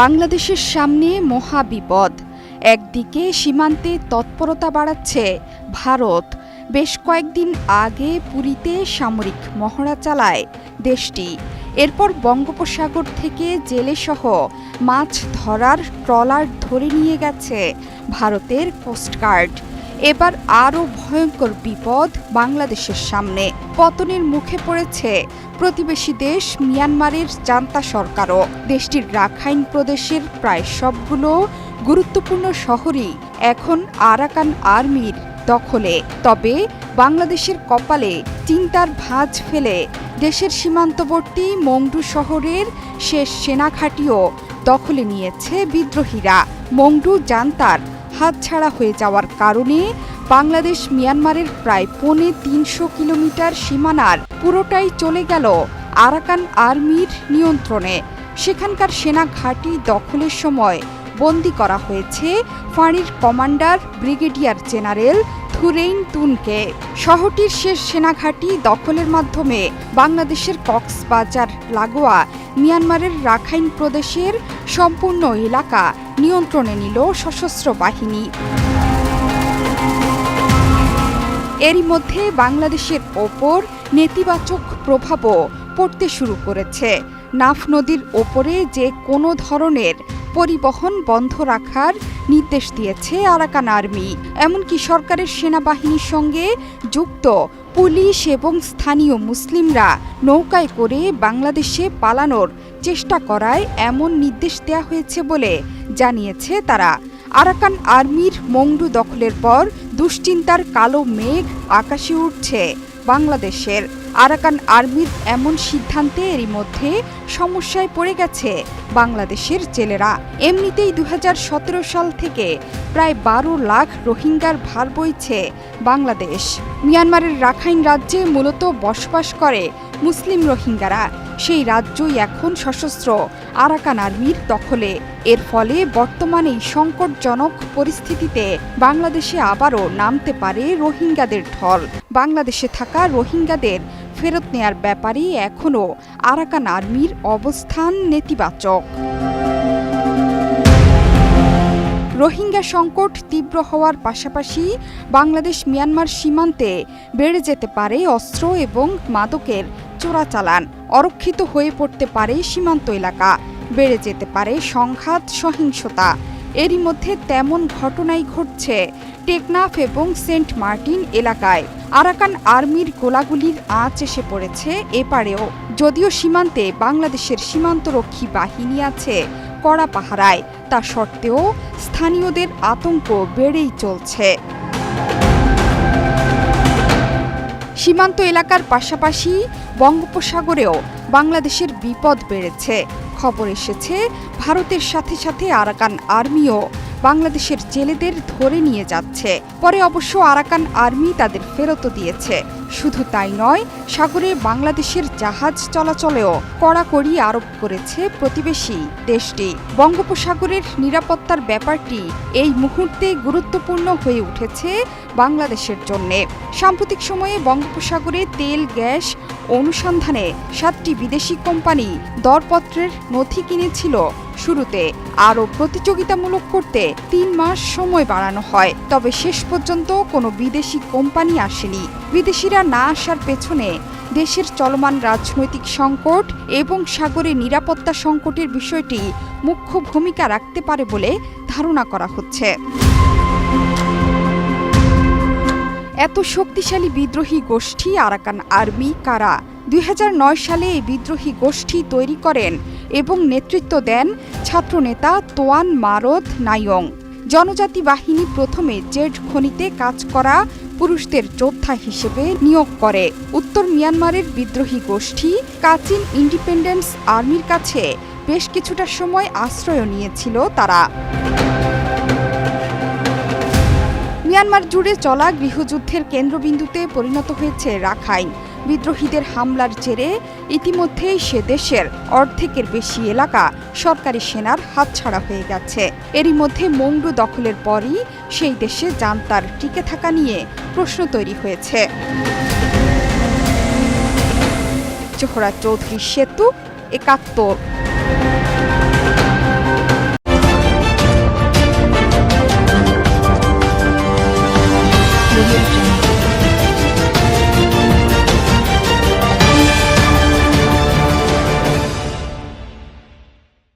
বাংলাদেশের সামনে মহা বিপদ। একদিকে সীমান্তে তৎপরতা বাড়াচ্ছে ভারত। বেশ কয়েকদিন আগে পুরীতে সামরিক মহড়া চালায় দেশটি। এরপর বঙ্গোপসাগর থেকে জেলেসহ মাছ ধরার ট্রলার ধরে নিয়ে গেছে ভারতের কোস্টগার্ড। এবার আরও ভয়ঙ্কর বিপদ বাংলাদেশের সামনে। পতনের মুখে পড়েছে প্রতিবেশী দেশ মিয়ানমারের জান্তা সরকারও। দেশটির রাখাইন প্রদেশের প্রায় সবগুলো গুরুত্বপূর্ণ শহরই এখন আরাকান আর্মির দখলে। তবে বাংলাদেশের কপালে চিন্তার ভাঁজ ফেলে দেশের সীমান্তবর্তী মংডু শহরের শেষ সেনাঘাঁটিও দখলে নিয়েছে বিদ্রোহীরা। মংডু জান্তার হাতছাড়া হয়ে যাওয়ার কারণে বাংলাদেশ মিয়ানমারের প্রায় পৌনে তিনশো কিলোমিটার সীমানার পুরোটাই চলে গেল আরাকান আর্মির নিয়ন্ত্রণে। সেখানকার সেনা ঘাঁটি দখলের সময় বন্দি করা হয়েছে ফাঁড়ির কমান্ডার, ব্রিগেডিয়ার জেনারেল থুরেইন তুনকে শহরটির শেষ সেনাঘাঁটি দখলের মাধ্যমে বাংলাদেশের কক্সবাজার, লাগোয়া, মিয়ানমারের রাখাইন প্রদেশের সম্পূর্ণ এলাকা নিয়ন্ত্রণে নিল সশস্ত্র বাহিনী। এরই মধ্যে বাংলাদেশের ওপর নেতিবাচক প্রভাবও পড়তে শুরু করেছে। নাফ নদীর ওপরে যে কোনো ধরনের পরিবহন বন্ধ রাখার নির্দেশ দিয়েছে আরাকান আর্মি। এমনকি সরকারের সেনাবাহিনীর সঙ্গে যুক্ত পুলিশ এবং স্থানীয় মুসলিমরা নৌকায় করে বাংলাদেশে পালানোর চেষ্টা করায় এমন নির্দেশ দেওয়া হয়েছে বলে জানিয়েছে তারা। আরাকান আর্মির মংডু দখলের পর দুশ্চিন্তার কালো মেঘ আকাশে উঠছে বাংলাদেশের। আরাকান আর্মির এমন সিদ্ধান্তে এরই মধ্যে সমস্যায় পড়ে গেছে বাংলাদেশের জেলেরা। এমনিতেই দু হাজার সতেরো সাল থেকে প্রায় বারো লাখ রোহিঙ্গার ভার বইছে বাংলাদেশ। মিয়ানমারের রাখাইন রাজ্যে মূলত বসবাস করে মুসলিম রোহিঙ্গারা। সেই রাজ্যই এখন সশস্ত্র আরাকান আর্মির দখলে। এর ফলে বর্তমানে সংকটজনক পরিস্থিতিতে বাংলাদেশে আবারও নামতে পারে রোহিঙ্গাদের ঢল। বাংলাদেশে থাকা রোহিঙ্গাদের ফেরত নেয়ার ব্যাপারে এখনও আরাকান আর্মির অবস্থান নেতিবাচক। রোহিঙ্গা সংকট তীব্র হওয়ার পাশাপাশি বাংলাদেশ মিয়ানমার সীমান্তে বেড়ে যেতে পারে অস্ত্র এবং মাদকের চোরাচালান। অরক্ষিত হয়ে পড়তে পারে সীমান্ত এলাকা। বেড়ে যেতে পারে সংঘাত, সহিংসতা। এরই মধ্যে তেমন ঘটনাই ঘটছে টেকনাফ এবং সেন্ট মার্টিন এলাকায়। আরাকান আর্মির গোলাগুলির আঁচ এসে পড়েছে, এপারেও। যদিও সীমান্তে বাংলাদেশের সীমান্তরক্ষী বাহিনী আছে কড়া পাহারায়, তা সত্ত্বেও স্থানীয়দের আতঙ্ক বেড়েই চলছে। সীমান্ত এলাকার পাশাপাশি বঙ্গোপসাগরেও বাংলাদেশের বিপদ বেড়েছে। খবর এসেছে, ভারতের সাথে সাথে আরাকান আর্মিও বাংলাদেশের জেলেদের ধরে নিয়ে যাচ্ছে। পরে অবশ্য আরাকান আর্মি তাদের ফেরত দিয়েছে। শুধু তাই নয়, সাগরে বাংলাদেশের জাহাজ চলাচলেও কড়াকড়ি আরোপ করেছে প্রতিবেশী দেশটি। বঙ্গোপসাগরের নিরাপত্তার ব্যাপারটি এই মুহূর্তে গুরুত্বপূর্ণ হয়ে উঠেছে বাংলাদেশের জন্যে। সাম্প্রতিক সময়ে বঙ্গোপসাগরে তেল, গ্যাস অনুসন্ধানে সাতটি বিদেশি কোম্পানি দরপত্রের নথি কিনেছিল। শুরুতে আরও প্রতিযোগিতামূলক করতে তিন মাস সময় বাড়ানো হয়, তবে শেষ পর্যন্ত কোনো বিদেশি কোম্পানি আসেনি। বিদেশিরা না আসার পেছনে দেশের চলমান রাজনৈতিক সংকট এবং সাগরে নিরাপত্তা সংকটের বিষয়টি মুখ্য ভূমিকা রাখতে পারে বলে ধারণা করা হচ্ছে। এত শক্তিশালী বিদ্রোহী গোষ্ঠী আরাকান আর্মি কারা? দুই হাজার নয় সালে এই বিদ্রোহী গোষ্ঠী তৈরি করেন এবং নেতৃত্ব দেন ছাত্রনেতা তোয়ান মারদ নাইয়ং জনজাতি বাহিনী প্রথমে জেড খনিতে কাজ করা পুরুষদের যোদ্ধা হিসেবে নিয়োগ করে। উত্তর মিয়ানমারের বিদ্রোহী গোষ্ঠী কাচিন ইন্ডিপেন্ডেন্স আর্মির কাছে বেশ কিছুটা সময় আশ্রয় নিয়েছিল তারা। মিয়ানমার জুড়ে চলা গৃহযুদ্ধের কেন্দ্রবিন্দুতে পরিণত হয়েছে রাখাইন। বিদ্রোহীদের হামলার জেরে ইতিমধ্যেই সে দেশের অর্ধেকের বেশি এলাকা সরকারি সেনার হাতছাড়া হয়ে গেছে। এরই মধ্যে মংডু দখলের পরই সেই দেশে জান্তার টিকে থাকা নিয়ে প্রশ্ন তৈরি হয়েছে। জোহরা চৌধুরী সেতু একাত্তর।